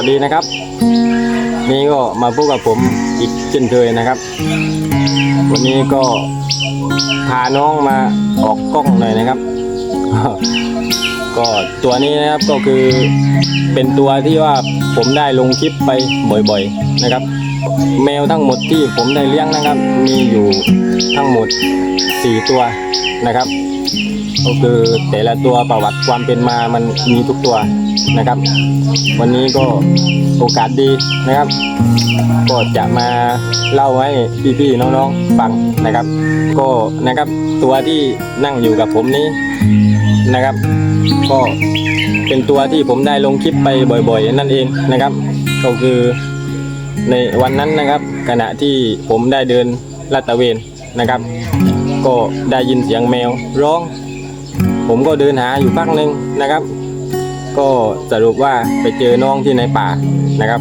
วัสดีนะครับ นี่ก็มาพบกับผมอีกเช่นเคยนะครับ วันนี้ก็พาน้องมาออกกล้องหน่อยนะครับ ก็ตัวนี้นะครับก็คือเป็นตัวที่ว่าผมได้ลงคลิปไปบ่อยๆนะครับ แมวทั้งหมดที่ผมได้เลี้ยงนะครับ มีอยู่ทั้งหมด 4 ตัวนะครับก็คือแต่ละตัวประวัติความเป็นมามันมีทุกตัวนะครับ วันนี้ก็โอกาสดีนะครับ ก็จะมาเล่าให้พี่ๆน้องๆฟังนะครับ ก็นะครับตัวที่นั่งอยู่กับผมนี้นะครับ ก็เป็นตัวที่ผมได้ลงคลิปไปบ่อย ๆ นั่นเองนะครับ ก็คือ ในวันนั้นนะครับ ขณะที่ผมได้เดินลาดตระเวนนะครับ ก็ได้ยินเสียงแมวร้อง ผมก็เดินหาอยู่พักหนึ่งนะครับ ก็สรุปว่าไปเจอน้องที่ในป่านะครับ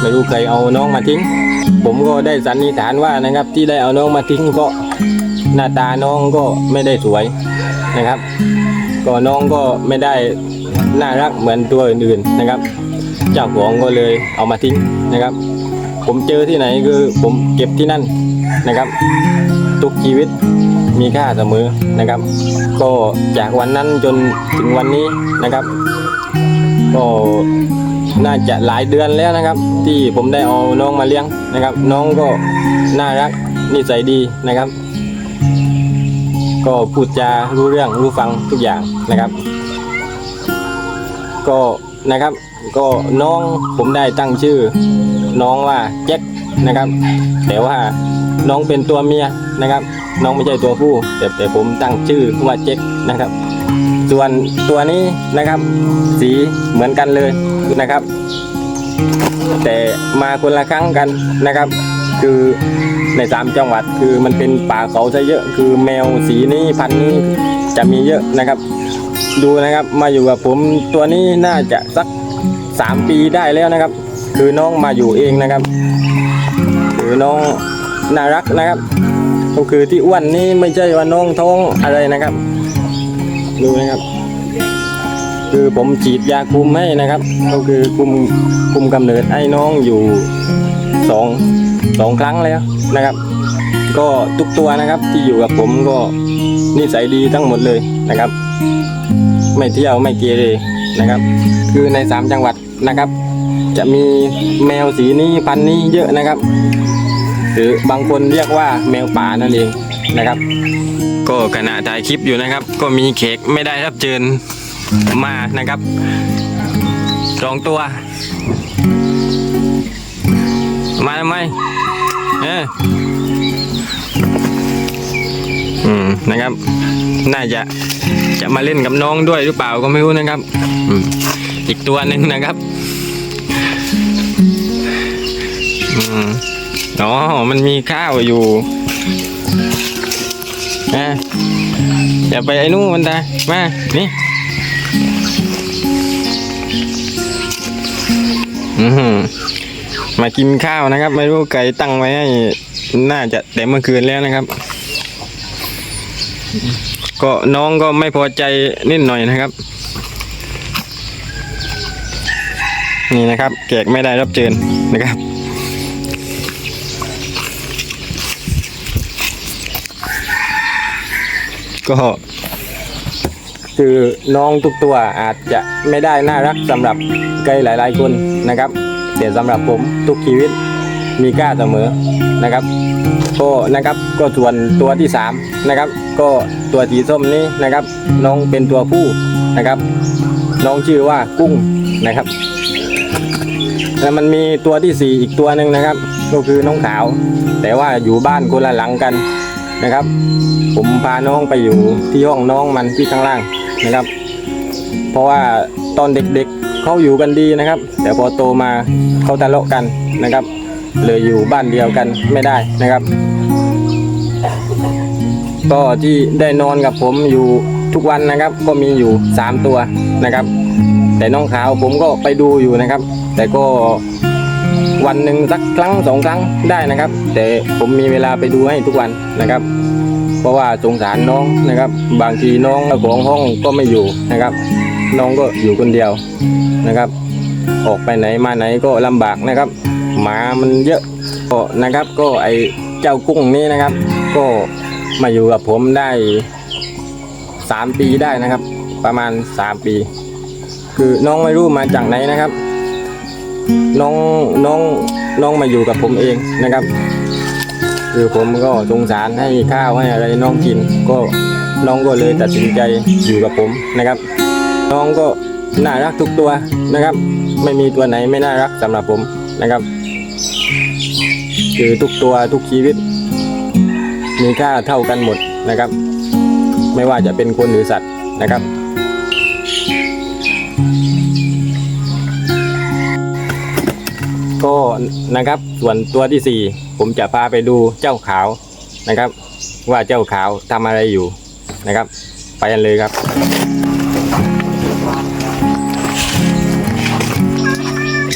ไม่รู้ใครเอาน้องมาทิ้ง ผมก็ได้สันนิษฐานว่านะครับ ที่ได้เอาน้องมาทิ้งก็หน้าตาน้องก็ไม่ได้สวยนะครับ ก็น้องก็ไม่ได้น่ารักเหมือนตัวอื่นๆนะครับ เจ้าของก็เลยเอามาทิ้งนะครับ ผมเจอที่ไหนคือผมเก็บที่นั่นนะครับ ทุกชีวิตมีค่าเสมอนะครับ ก็จากวันนั้นจนถึงวันนี้นะครับ ก็น่าจะหลายเดือนแล้วนะครับ ที่ผมได้เอาน้องมาเลี้ยงนะครับ น้องก็น่ารักนิสัยดีนะครับ ก็พูดจารู้เรื่องรู้ฟังทุกอย่างนะครับ ก็นะครับ ก็น้องผมได้ตั้งชื่อ น้องว่าแจ็คนะครับ แต่ว่าน้องเป็นตัวเมียนะครับ น้องไม่ใช่ตัวผู้แต่แต่ผมตั้งชื่อว่าแจ็คนะครับ ส่วนตัวนี้นะครับ สีเหมือนกันเลยนะครับ แต่มาคนละครั้งกันนะครับ คือในสามจังหวัดคือมันเป็นป่าเขาซะเยอะคือแมวสีนี้พันนี้จะมีเยอะนะครับ ดูนะครับมาอยู่กับผมตัวนี้น่าจะสัก สามปีได้แล้วนะครับ คือน้องมาอยู่เองนะครับคือน้องน่ารักนะครับ ก็คือที่อ้วนนี่ไม่ใช่ว่าน้องท้องอะไรนะครับ ดูนะครับ คือผมฉีดยาคุมให้นะครับ ก็คือคุมคุมกำเนิดให้น้องอยู่สองสองครั้งแล้วนะครับ ก็ทุกตัวนะครับที่อยู่กับผมก็นิสัยดีทั้งหมดเลยนะครับ ไม่เที่ยวไม่เกเรนะครับ คือในสามจังหวัด นะครับ จะมีแมวสีนี้พันนี้เยอะนะครับ หรือบางคนเรียกว่าแมวป่านั่นเองนะครับ ก็ขณะถ่ายคลิปอยู่นะครับ ก็มีเขกไม่ได้รับเชิญมานะครับสองตัว มาทำไมเอออืมนะครับ น่าจะจะมาเล่นกับน้องด้วยหรือเปล่าก็ไม่รู้นะครับ อืม อีกตัวหนึ่งนะครับอ๋อ มันมีข้าวอยู่นะอย่าไปไอ้นู่นมันตามา นี่ อือหือมากินข้าวนะครับ ไม่รู้ไก่ตั้งไว้ให้น่าจะแต่เมื่อคืนแล้วนะครับ ก็น้องก็ไม่พอใจนิดหน่อยนะครับ นี่นะครับแขกไม่ได้รับเชิญนะครับ ก็คือน้องทุกตัวอาจจะไม่ได้น่ารักสำหรับใครหลายๆคนนะครับแต่สำหรับผมทุกชีวิตมีค่าเสมอนะครับก็นะครับก็ส่วนตัวที่สามนะครับก็ตัวสีส้มนี้นะครับ น้องเป็นตัวผู้นะครับ น้องชื่อว่ากุ้งนะครับ แล้วมันมีตัวที่สี่อีกตัวหนึ่งนะครับ ก็คือน้องขาว แต่ว่าอยู่บ้านคนละหลังกันนะครับ ผมพาน้องไปอยู่ที่ห้องน้องมันที่ข้างล่างนะครับ เพราะว่าตอนเด็กๆเขาอยู่กันดีนะครับ แต่พอโตมาเขาทะเลาะกันนะครับเลยอยู่บ้านเดียวกันไม่ได้นะครับ ก็ที่ได้นอนกับผมอยู่ทุกวันนะครับ ก็มีอยู่สามตัวนะครับ แต่น้องขาวผมก็ไปดูอยู่นะครับแต่ก็วันหนึ่งสักครั้งสองครั้งได้นะครับ แต่ผมมีเวลาไปดูให้ทุกวันนะครับ เพราะว่าสงสารน้องนะครับ บางทีน้องเจ้าของห้องก็ไม่อยู่นะครับ น้องก็อยู่คนเดียวนะครับ ออกไปไหนมาไหนก็ลำบากนะครับ หมามันเยอะก็นะครับ ก็ไอเจ้ากุ้งนี้นะครับ ก็มาอยู่กับผมได้สามปีได้นะครับ ประมาณสามปี คือน้องไม่รู้มาจากไหนนะครับ น้องน้องน้องมาอยู่กับผมเองนะครับ คือผมก็สงสารให้ข้าวให้อะไรน้องกิน ก็น้องก็เลยตัดสินใจอยู่กับผมนะครับ น้องก็น่ารักทุกตัวนะครับ ไม่มีตัวไหนไม่น่ารักสำหรับผมนะครับ คือทุกตัวทุกชีวิต มีค่าเท่ากันหมดนะครับ ไม่ว่าจะเป็นคนหรือสัตว์นะครับ ก็นะครับส่วนตัวที่สี่ผมจะพาไปดูเจ้าขาวนะครับ ว่าเจ้าขาวทำอะไรอยู่นะครับ ไปกันเลยครับ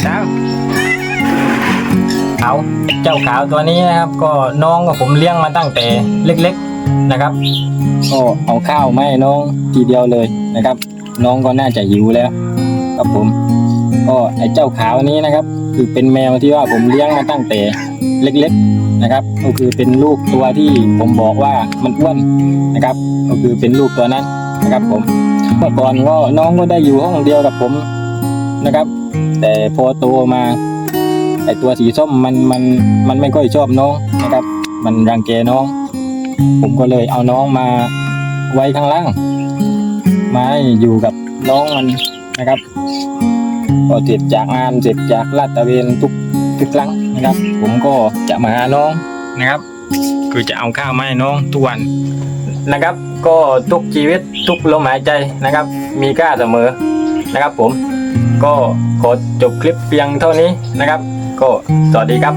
ขาวขาวเจ้าขาวตัวนี้นะครับ ก็น้องกับผมเลี้ยงมาตั้งแต่เล็ก ๆนะครับก็เอาข้าวมาให้น้องทีเดียวเลยนะครับ น้องก็น่าจะหิวแล้วครับผม ก็ไอ้เจ้าขาวนี้นะครับ คือเป็นแมวที่ว่าผมเลี้ยงมาตั้งแต่เล็กๆนะครับ ก็คือเป็นลูกตัวที่ผมบอกว่ามันอ้วนนะครับ ก็คือเป็นลูกตัวนั้นนะครับ ผมเมื่อก่อนก็น้องก็ได้อยู่ห้องเดียวกับผมนะครับ แต่พอโตมาไอตัวสีส้มมันมันมันไม่ค่อยชอบน้องนะครับ มันรังแกน้อง ผมก็เลยเอาน้องมาไว้ข้างล่างมาอยู่กับน้องมันนะครับ ก็เสร็จจากงานเสร็จจากลาดตระเวนทุกทุกครั้งนะครับ ผมก็จะมาหาน้องนะครับ คือจะเอาข้าวมาให้น้องทุกวันนะครับ ก็ทุกชีวิตทุกลมหายใจนะครับ มีค่าเสมอนะครับ ผมก็ขอจบคลิปเพียงเท่านี้นะครับ ก็สวัสดีครับ